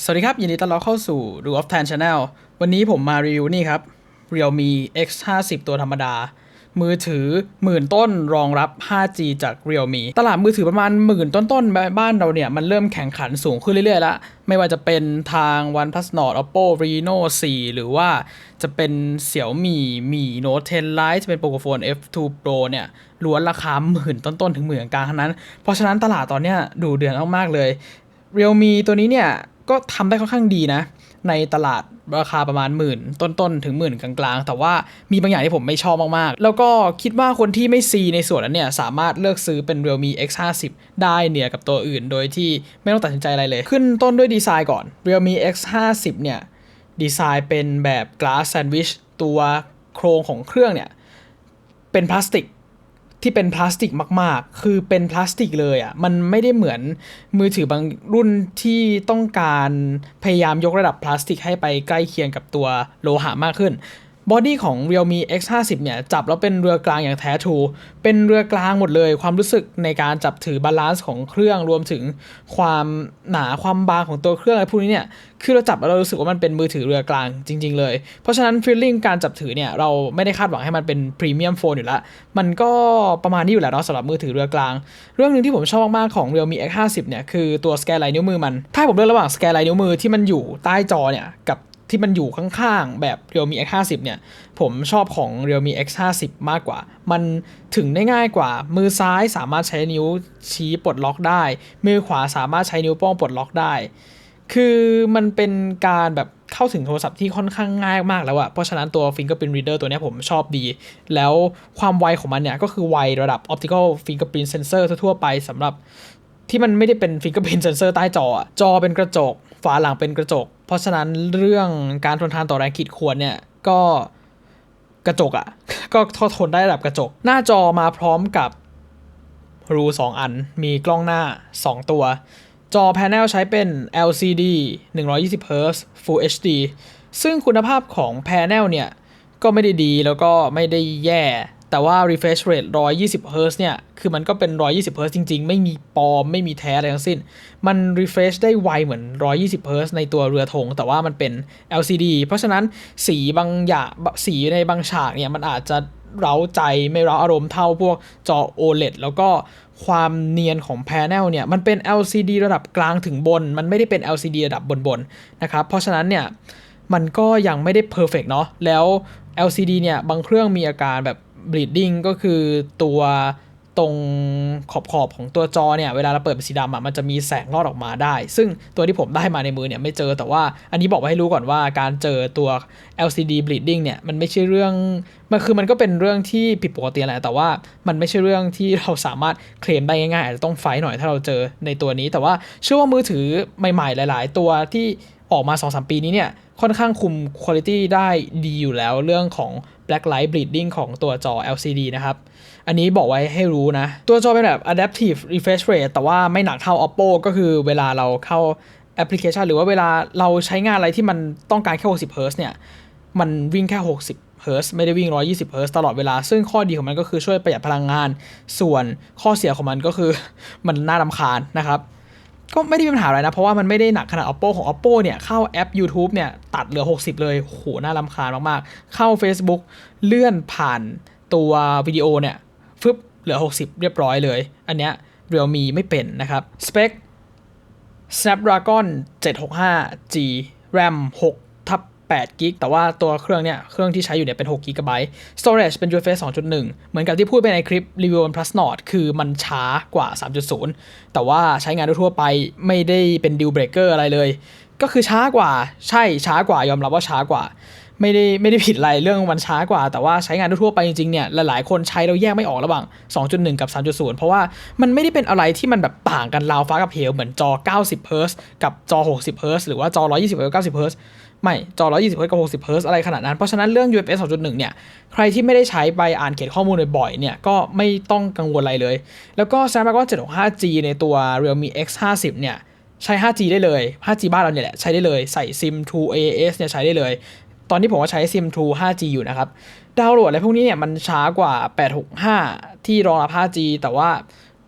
สวัสดีครับ ยินดีต้อนรับเข้าสู่ r u of Tan Channel วันนี้ผมมารีวิวนี่ครับ Realme X 5 0ตัวธรรมดา มือถือหมื่นต้นรองรับ 5G จาก Realme ตลาดมือถือประมาณหมื่นต้นๆ บ้านเราเนี่ย มันเริ่มแข่งขันสูงขึ้นเรื่อยๆ แล้ว ไม่ว่าจะเป็นทาง OnePlus Nord Oppo Reno 4 หรือว่าจะเป็น Xiaomi Mi Note 10 Lite จะเป็น Pocophone F2 Pro เนี่ยล้วนราคาหมื่นต้นๆ ถึงหมื่นกลางทั้งนั้น เพราะฉะนั้นตลาดตอนเนี้ยดูเดือดมากๆเลย Realme ตัวนี้เนี่ย ก็ทำได้ค่อนข้างดีนะ ในตลาดราคาประมาณหมื่น ต้นๆ ถึงหมื่นกลางๆ แต่ว่ามีบางอย่างที่ผมไม่ชอบมากๆ แล้วก็คิดว่าคนที่ไม่ซีในส่วนนั้นเนี่ย สามารถเลือกซื้อเป็น Realme X 5 0 ได้เหนือกับตัวอื่น โดยที่ไม่ต้องตัดสินใจอะไรเลย ขึ้นต้นด้วยดีไซน์ก่อน Realme X 5 0 เนี่ยดีไซน์เป็นแบบ glass sandwich ตัวโครงของเครื่องเนี่ยเป็นพลาสติก ที่เป็นพลาสติกมาก ๆ คือเป็นพลาสติกเลยอะ่ะ มันไม่ได้เหมือนมือถือบางรุ่นที่ต้องการพยายามยกระดับพลาสติกให้ไปใกล้เคียงกับตัวโลหะมากขึ้น บอดี้ของ Realme X 5 0 เนี่ยจับแล้วเป็นเรือกลางอย่างแท้ทรูเป็นเรือกลางหมดเลย ความรู้สึกในการจับถือบาลานซ์ของเครื่องรวมถึงความหนาความบางของตัวเครื่องอะไรพวกนี้เนี่ยคือเราจับแล้วเรารู้สึกว่ามันเป็นมือถือเรือกลางจริง ๆ เลย เพราะฉะนั้นฟีลลิ่งการจับถือเนี่ยเราไม่ได้คาดหวังให้มันเป็นพรีเมียมโฟนอยู่แล้วมันก็ประมาณนี้อยู่แล้วเนาะสำหรับมือถือเรือกลาง เรื่องหนึ่งที่ผมชอบมากๆของ Realme X 5 0 เนี่ยคือตัวสแกนลายนิ้วมือมัน ถ้าผมเลือกระหว่างสแกนลายนิ้วมือที่มันอยู่ใต้จอเนี่ยกับ ที่มันอยู่ข้างๆแบบ Realme X 5 0 เนี่ย ผมชอบของ Realme X 5 0 มากกว่า มันถึงได้ง่ายกว่า มือซ้ายสามารถใช้นิ้วชี้ปลดล็อกได้ มือขวาสามารถใช้นิ้วโป้งปลดล็อกได้ คือมันเป็นการแบบเข้าถึงโทรศัพท์ที่ค่อนข้างง่ายมากแล้วอะเพราะฉะนั้นตัว Fingerprint Reader ตัวนี้ผมชอบดี แล้วความไวของมันเนี่ยก็คือไวระดับ Optical Fingerprint Sensor ทั่วไปสำหรับที่มันไม่ได้เป็น Fingerprint Sensor ใต้จอ จอเป็นกระจก ฝาหลังเป็นกระจก ราะฉะนั้นเรื่องการทนทานต่อแรงขีดข่วนเนี่ยก็กระจกอะก็ทนได้ระดับกระจก หน้าจอมาพร้อมกับรู2 อัน มีกล้องหน้า 2 ตัว จอแพนเนลใช้เป็น LCD 120 Hz Full HD ซึ่งคุณภาพของแพนเนลเนี่ย ก็ไม่ได้ดีแล้วก็ไม่ได้แย่ แต่ว่า refresh rate 120 Hz เนี่ย คือมันก็เป็น 120 Hz จริง ๆ ไม่มีปลอม ไม่มีแท้อะไรทั้งสิ้น มัน refresh ได้ไวเหมือน 120 Hz ในตัวเรือธง แต่ว่ามันเป็น LCD เพราะฉะนั้นสีบางอย่างสีในบางฉากเนี่ย มันอาจจะเร้าใจไม่เร้าอารมณ์เท่าพวกจอ OLED แล้วก็ความเนียนของแพนเนลเนี่ย มันเป็น LCD ระดับกลางถึงบน มันไม่ได้เป็น LCD ระดับบนๆ นะครับ เพราะฉะนั้นเนี่ย มันก็ยังไม่ได้เพอร์เฟกเนาะ แล้ว LCD เนี่ย บางเครื่องมีอาการแบบ bleeding ก็คือตัวตรงขอบขอบของตัวจอเนี่ย เวลาเราเปิดเป็นสีดำอะมันจะมีแสงลอดออกมาได้ ซึ่งตัวที่ผมได้มาในมือเนี่ยไม่เจอแต่ว่าอันนี้บอกไว้ให้รู้ก่อนว่าการเจอตัว LCD bleeding เนี่ย มันไม่ใช่เรื่องมันคือมันก็เป็นเรื่องที่ผิดปกติแหละแต่ว่ามันไม่ใช่เรื่องที่เราสามารถเคลมได้ง่ายๆอาจจะต้องไฟหน่อยถ้าเราเจอในตัวนี้ แต่ว่าเชื่อว่ามือถือใหม่ๆหลาย ๆ ตัวที่ ออกมา 2-3 ปีนี้เนี่ย ค่อนข้างคุมคุณภาพได้ดีอยู่แล้วเรื่องของ black light bleeding ของตัวจอ LCD นะครับ อันนี้บอกไว้ให้รู้นะ ตัวจอเป็นแบบ adaptive refresh rate แต่ว่าไม่หนักเท่า Oppo ก็คือเวลาเราเข้าแอปพลิเคชัน หรือว่าเวลาเราใช้งานอะไรที่มันต้องการแค่ 60 Hz เนี่ย มันวิ่งแค่ 60 Hz ไม่ได้วิ่ง 120 Hz ตลอดเวลา ซึ่งข้อดีของมันก็คือช่วยประหยัดพลังงาน ส่วนข้อเสียของมันก็คือมันน่ารำคาญนะครับ ก็ไม่ได้มีปัญหาอะไรนะ เพราะว่ามันไม่ได้หนักขนาด oppo ของ oppo เนี่ย เข้าแอป YouTube เนี่ย ตัดเหลือ 60 เลยโหน่ารำคาญมากๆ เข้า Facebook เลื่อนผ่านตัววิดีโอเนี่ยฟึบเหลือ 60 เรียบร้อยเลย อันเนี้ย Realme ไม่เป็นนะครับสเปค Snapdragon 765G RAM 6 8กิกแต่ว่าตัวเครื่องเนี่ยเครื่องที่ใช้อยู่เนี่ยเป็น6 g b storage เป็น UFS 2.1 เหมือนกับที่พูดไปในคลิปรีวิวบน Plus Nord คือมันช้ากว่า 3.0 แต่ว่าใช้งานทั่วไปไม่ได้เป็น deal breaker อะไรเลย ก็คือช้ากว่าใช่ช้ากว่ายอมรับว่าช้ากว่าไม่ได้ไม่ได้ผิดอะไรเรื่องมันช้ากว่า แต่ว่าใช้งานทั่วไปจริงๆเนี่ยหลายๆคนใช้เราแยกไม่ออกระหว่าง 2.1 กับ 3.0 เพราะว่ามันไม่ได้เป็นอะไรที่มันแบบต่างกันราวฟ้ากับเหวเหมือนจอ 90 Hz กับจอ 60 Hz หรือว่าจอ 120 Hz 90 Hz ไม่จอ 120 Hz กับ 60 Hz อะไรขนาดนั้น เพราะฉะนั้นเรื่อง UFS 2.1 เนี่ย ใครที่ไม่ได้ใช้ไปอ่านเขียนข้อมูลบ่อยๆ เนี่ย ก็ไม่ต้องกังวลอะไรเลย แล้วก็ Snapdragon 765G ในตัว Realme X 50เนี่ย ใช้ 5G ได้เลย 5G บ้านเราเนี่ยแหละ ใช้ได้เลย ใส่ SIM 2 AAS เนี่ยใช้ได้เลย ตอนนี้ผมก็ใช้ SIM 2 5G อยู่นะครับ ดาวน์โหลดอะไรพวกนี้เนี่ย มันช้ากว่า 865 ที่รองรับ 5G แต่ว่า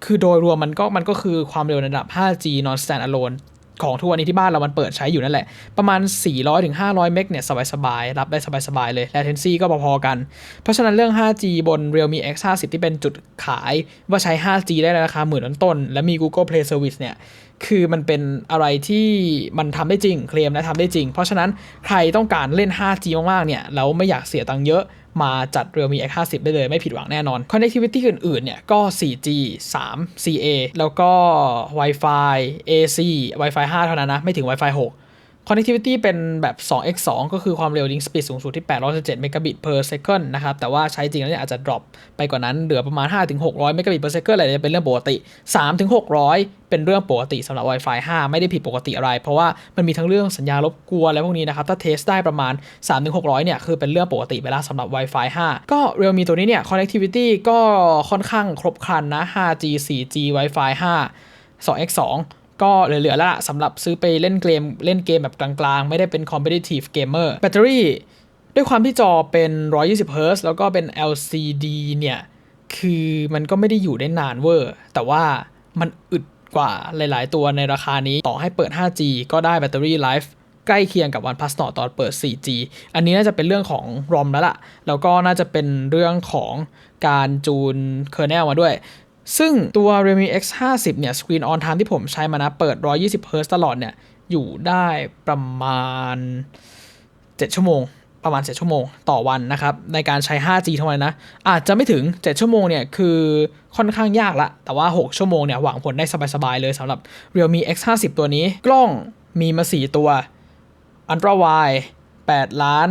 คือโดยรวมมันก็มันก็คือความเร็วในระดับ 5G non standalone ของทุกวันนี้ที่บ้านเรามันเปิดใช้อยู่นั่นแหละ ประมาณ 400-500ถึง500เมกเนี่ยสบายๆ รับได้สบายๆ เลย latency ก็พอๆกัน เพราะฉะนั้นเรื่อง 5G บน Realme X 50ที่เป็นจุดขาย ว่าใช้ 5G ได้ในราคาหมื่นต้นๆ และมี Google Play Service เนี่ย คือมันเป็นอะไรที่มันทำได้จริง เคลมและทำได้จริง เพราะฉะนั้นใครต้องการเล่น 5G มากๆ เนี่ย แล้วไม่อยากเสียตังค์เยอะ มาจัด Realme X 50ได้เลยไม่ผิดหวังแน่นอน Connectivity อื่นๆเนี่ยก็ 4G 3 CA แล้วก็ Wi-Fi AC Wi-Fi 5 เท่านั้นนะ ไม่ถึง Wi-Fi 6 Connectivity เป็นแบบ 2x2 ก็คือความเร็ว link speed สูงสุดที่ 817 megabit per second นะครับ แต่ว่าใช้จริงแล้วเนี่ยอาจจะ drop ไปกว่านั้น เหลือประมาณ 5-600 megabit per second อะไรเนี่ยเป็นเรื่องปกติ 3-600 เป็นเรื่องปกติสำหรับ Wi-Fi 5 ไม่ได้ผิดปกติอะไร เพราะว่ามันมีทั้งเรื่องสัญญาณรบกวนอะไรพวกนี้นะครับ ถ้าเทสได้ประมาณ 3-600 เนี่ย คือเป็นเรื่องปกติไปแล้วสำหรับ Wi-Fi 5 ก็ Realme ตัวนี้เนี่ย connectivity ก็ค่อนข้างครบครันนะ 5G 4G Wi-Fi 5 2x2 ก็เหลือๆแล้วล่ะสำหรับซื้อไปเล่นเกมเล่นเกมแบบกลางๆ ไม่ได้เป็น competitive gamer แบตเตอรี่ด้วยความที่จอเป็น 120 Hz แล้วก็เป็น LCD เนี่ย คือมันก็ไม่ได้อยู่ได้นานเวอร์ แต่ว่ามันอึดกว่าหลายๆ ตัวในราคานี้ต่อให้เปิด 5G ก็ได้แบตเตอรี่ไลฟ์ใกล้เคียงกับ OnePlus ต่อตอนเปิด 4G อันนี้น่าจะเป็นเรื่องของ ROM แล้วล่ะ แล้วก็น่าจะเป็นเรื่องของการจูน kernel มาด้วย ซึ่งตัว Realme X 50เนี่ย Screen on Time ที่ผมใช้มานะ เปิด 120 Hz ตลอดเนี่ย อยู่ได้ประมาณ 7 ชั่วโมง ประมาณ 7 ชั่วโมงต่อวันนะครับ ในการใช้ 5G เท่านั้นนะ อาจจะไม่ถึง 7 ชั่วโมงเนี่ย คือค่อนข้างยากละ แต่ว่า 6 ชั่วโมงเนี่ย หวังผลได้สบาย ๆ เลยสำหรับ Realme X 50ตัวนี้ กล้องมีมา 4 ตัว Ultra Wide 8 ล้าน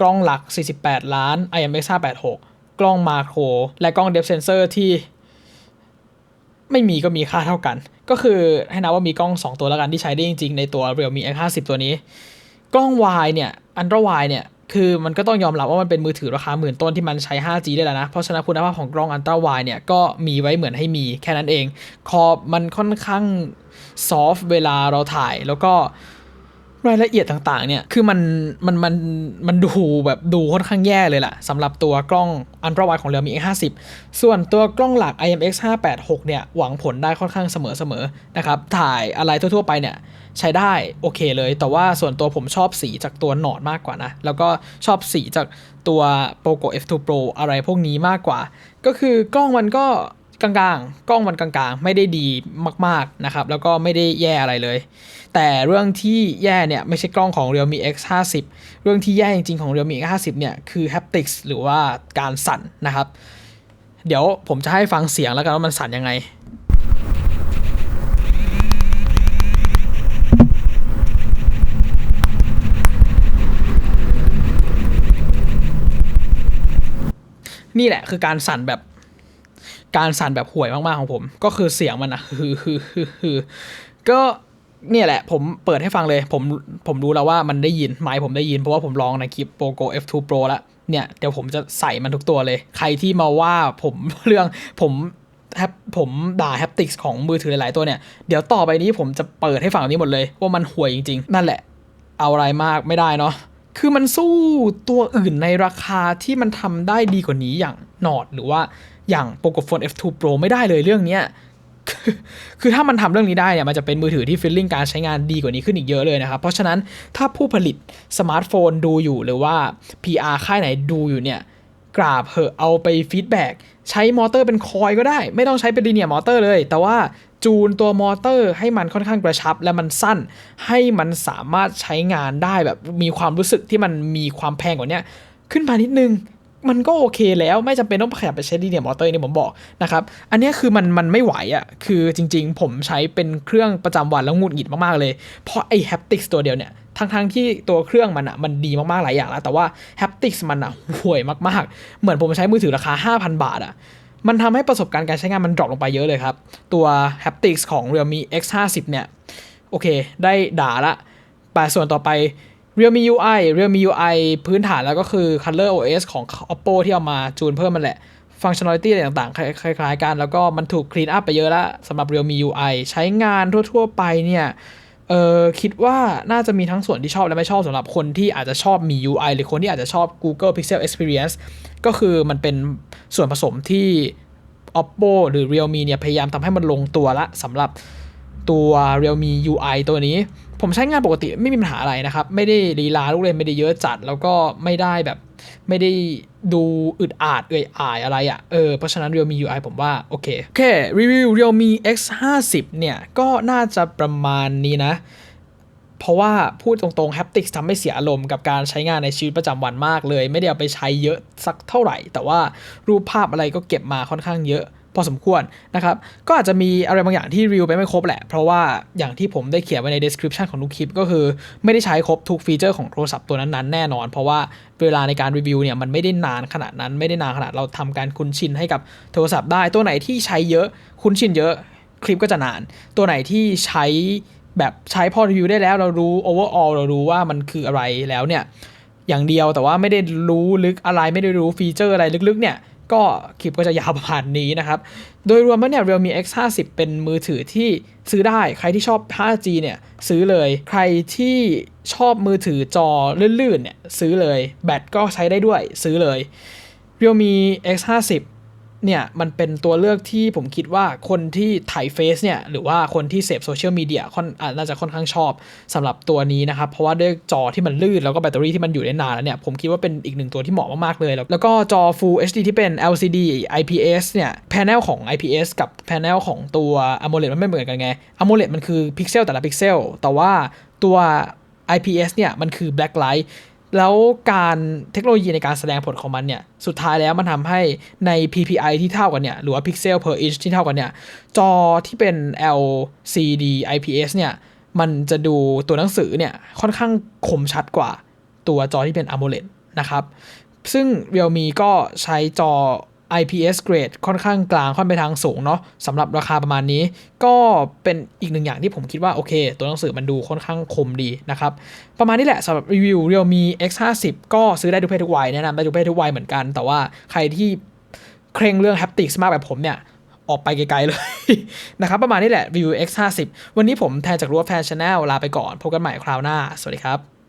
กล้องหลัก 48 ล้าน IMX 586กล้องมาโคร และกล้อง Depth Sensor ที่ ไม่มีก็มีค่าเท่ากัน ก็คือให้นับว่ามีกล้อง 2 ตัวแล้วกันที่ใช้ได้จริงๆ ในตัว Realme X 50 ตัวนี้ กล้อง wide เนี่ย Ultra w เนี่ยคือมันก็ต้องยอมรับว่ามันเป็นมือถือราคาหมื่นต้นที่มันใช้ 5G ได้แล้วนะ เพราะฉะนั้นคุณภาพของกล้อง Ultra wide เนี่ยก็มีไว้เหมือนให้มีแค่นั้นเอง คอมันค่อนข้างซอฟเวลาเราถ่ายแล้วก็ รายละเอียดต่างๆ เนี่ย คือมัน มัน มัน มันดูแบบดูค่อนข้างแย่เลยล่ะสำหรับตัวกล้อง Ultra wide ของ Realme X 50 ส่วนตัวกล้องหลัก IMX 586เนี่ย หวังผลได้ค่อนข้างเสมอๆ นะครับ ถ่ายอะไรทั่วๆ ไปเนี่ย ใช้ได้โอเคเลย แต่ว่าส่วนตัวผมชอบสีจากตัวหนอดมากกว่านะ แล้วก็ชอบสีจากตัว Poco F2 Pro อะไรพวกนี้มากกว่า ก็คือกล้องมันก็ กลางๆ กล้องมันกลางๆ ไม่ได้ดีมากๆนะครับ แล้วก็ไม่ได้แย่อะไรเลย แต่เรื่องที่แย่เนี่ยไม่ใช่กล้องของ Realme X 50เรื่องที่แย่จริงๆของ Realme X 50เนี่ยคือ haptics หรือว่าการสั่นนะครับ เดี๋ยวผมจะให้ฟังเสียงแล้วกันว่ามันสั่นยังไงนี่แหละคือการสั่นแบบ การสั่นแบบห่วยมากๆของผม ก็คือเสียงมันอะคือคือคือคือก็เนี่ยแหละ ผมเปิดให้ฟังเลย ผมผมรู้แล้วว่ามันได้ยินไมค์ผมได้ยินเพราะว่าผมลองในคลิป Poco F2 Pro แล้วเนี่ย เดี๋ยวผมจะใส่มันทุกตัวเลย ใครที่มาว่าผมเรื่องผมแฮปผมด่าแฮปติกส์ของมือถือหลาย ๆ ตัวเนี่ย เดี๋ยวต่อไปนี้ผมจะเปิดให้ฟังแบบนี้หมดเลย ว่ามันห่วยจริง ๆ นั่นแหละ เอาอะไรมากไม่ได้เนาะคือมันสู้ตัวอื่นในราคาที่มันทำได้ดีกว่านี้อย่างนอดหรือว่า อย่าง Poco Phone F2 Pro ไม่ได้เลยเรื่องเนี้ยคือถ้ามันทำเรื่องนี้ได้เนี่ยมันจะเป็นมือถือที่ฟีลลิ่งการใช้งานดีกว่านี้ขึ้นอีกเยอะเลยนะครับ เพราะฉะนั้นถ้าผู้ผลิตสมาร์ทโฟนดูอยู่หรือว่า PR ค่ายไหนดูอยู่เนี่ยกราบเหอะเอาไปฟีดแบ็กใช้มอเตอร์เป็นคอยก็ได้ ไม่ต้องใช้เป็นลีเนียมอเตอร์เลย แต่ว่าจูนตัวมอเตอร์ให้มันค่อนข้างกระชับ และมันสั้น ให้มันสามารถใช้งานได้แบบมีความรู้สึกที่มันมีความแพงกว่านี้ขึ้นมานิดนึง มันก็โอเคแล้วไม่จำเป็นต้องขยับไปใช้ลีเนียมอเตอร์นี่ผมบอกนะครับ อันนี้คือมันมันไม่ไหวอะ่ะคือจริงๆ ผมใช้เป็นเครื่องประจำวันแล้วงุดหงิดมากๆเลย เพราะไอ้แฮปติกตัวเดียวเนี่ยทั้งๆที่ตัวเครื่องมันอะ่ะมันดีมากๆหลายอย่างแล้วแต่ว่าแฮปติกมันอะ่ะห่วยมากๆ เหมือนผมใช้มือถือราคา 5,000 บาทอะ่ะมันทำให้ประสบการณ์การใช้งานมันดรอปลงไปเยอะเลยครับ ตัว haptics ของ Realme X 50 เนี่ย โอเค ได้ด่าละ แต่ส่วนต่อไป Realme UI Realme UI พื้นฐานแล้วก็คือ Color OS ของ Oppo ที่เอามาจูนเพิ่มมันแหละ Functionality อะไรต่างๆ คล้ายๆกัน แล้วก็มันถูก clean up ไปเยอะแล้วสำหรับ Realme UI ใช้งานทั่วๆ ไปเนี่ยเออคิดว่าน่าจะมีทั้งส่วนที่ชอบและไม่ชอบสำหรับคนที่อาจจะชอบมี UI หรือคนที่อาจจะชอบ Google Pixel Experience ก็คือมันเป็นส่วนผสมที่ Oppo หรือ Realme เนี่ยพยายามทำให้มันลงตัวละสำหรับ ตัว Realme UI ตัวนี้ ผมใช้งานปกติไม่มีปัญหาอะไรนะครับ ไม่ได้ลีลาลูกเล่นไม่ได้เยอะจัด แล้วก็ไม่ได้แบบ ไม่ได้ดูอึดอาดเอื่อยอายอะไรอะ่ะเออเพราะฉะนั้น Realme UI ผมว่า โอเค โอเค รีวิว Realme X 5 0เนี่ย ก็น่าจะประมาณนี้นะ เพราะว่าพูดตรงๆ Haptics ทำให้เสียอารมณ์กับการใช้งานในชีวิตประจำวันมากเลย ไม่ได้เอาไปใช้เยอะสักเท่าไหร่ แต่ว่ารูปภาพอะไรก็เก็บมาค่อนข้างเยอะ พอสมควรนะครับ ก็อาจจะมีอะไรบางอย่างที่รีวิวไปไม่ครบแหละ เพราะว่าอย่างที่ผมได้เขียนไว้ใน description ของทุกคลิป ก็คือไม่ได้ใช้ครบทุกฟีเจอร์ของโทรศัพท์ตัวนั้นๆแน่นอน เพราะว่าเวลาในการรีวิวเนี่ยมันไม่ได้นานขนาดนั้นไม่ได้นานขนาดเราทำการคุ้นชินให้กับโทรศัพท์ได้ตัวไหนที่ใช้เยอะคุ้นชินเยอะคลิปก็จะนาน ตัวไหนที่ใช้แบบใช้พอรีวิวได้แล้วเรารู้ overall เรารู้ว่ามันคืออะไรแล้วเนี่ยอย่างเดียวแต่ว่าไม่ได้รู้ลึกอะไรไม่ได้รู้ฟีเจอร์อะไรลึกๆเนี่ย ก็คลิปก็จะยาวประมาณนี้นะครับ โดยรวมแล้วเนี่ย Realme X 5 0เป็นมือถือที่ซื้อได้ ใครที่ชอบ 5G เนี่ยซื้อเลย ใครที่ชอบมือถือจอลื่นๆเนี่ยซื้อเลย แบตก็ใช้ได้ด้วยซื้อเลย Realme X 5 0 เนี่ยมันเป็นตัวเลือกที่ผมคิดว่าคนที่ถ่ายเฟซเนี่ยหรือว่าคนที่เสพโซเชียลมีเดียค่อนอาน่าจะค่อนข้างชอบสำหรับตัวนี้นะครับ เพราะว่าด้วยจอที่มันลื่นแล้วก็แบตเตอรี่ที่มันอยู่ได้นานแล้วเนี่ยผมคิดว่าเป็นอีกหนึ่งตัวที่เหมาะมากๆเลย แล้วแล้วก็จอ Full HD ที่เป็น LCD IPS เนี่ยแผงของ IPS กับแผงของตัว AMOLED มันไม่เหมือนกันไง AMOLED มันคือพิกเซลแต่ละพิกเซลแต่ว่าตัว IPS เนี่ยมันคือ Blacklight แล้วการเทคโนโลยีในการแสดงผลของมันเนี่ย สุดท้ายแล้วมันทำให้ใน PPI ที่เท่ากันเนี่ย หรือว่า pixel per inch ที่เท่ากันเนี่ย จอที่เป็น LCD IPS เนี่ย มันจะดูตัวหนังสือเนี่ย ค่อนข้างคมชัดกว่าตัวจอที่เป็น AMOLED นะครับ ซึ่ง Realme ก็ใช้จอ IPS grade ค่อนข้างกลางค่อนไปทางสูงเนาะสำหรับราคาประมาณนี้ ก็เป็นอีกหนึ่งอย่างที่ผมคิดว่าโอเค ตัวหนังสือมันดูค่อนข้างคมดีนะครับ ประมาณนี้แหละสำหรับรีวิว Realme X 5 0 ก็ซื้อได้ทุกเพศทุกวัยแนะนำได้ทุกเพศทุกวัยเหมือนกัน แต่ว่าใครที่เคร่งเรื่อง haptics มากแบบผมเนี่ยออกไปไกลๆเลย นะครับ ประมาณนี้แหละรีวิว X 5 0 วันนี้ผมแทนจากรั้วแฟนชาแนลลาไปก่อน พบกันใหม่คราวหน้า สวัสดีครับ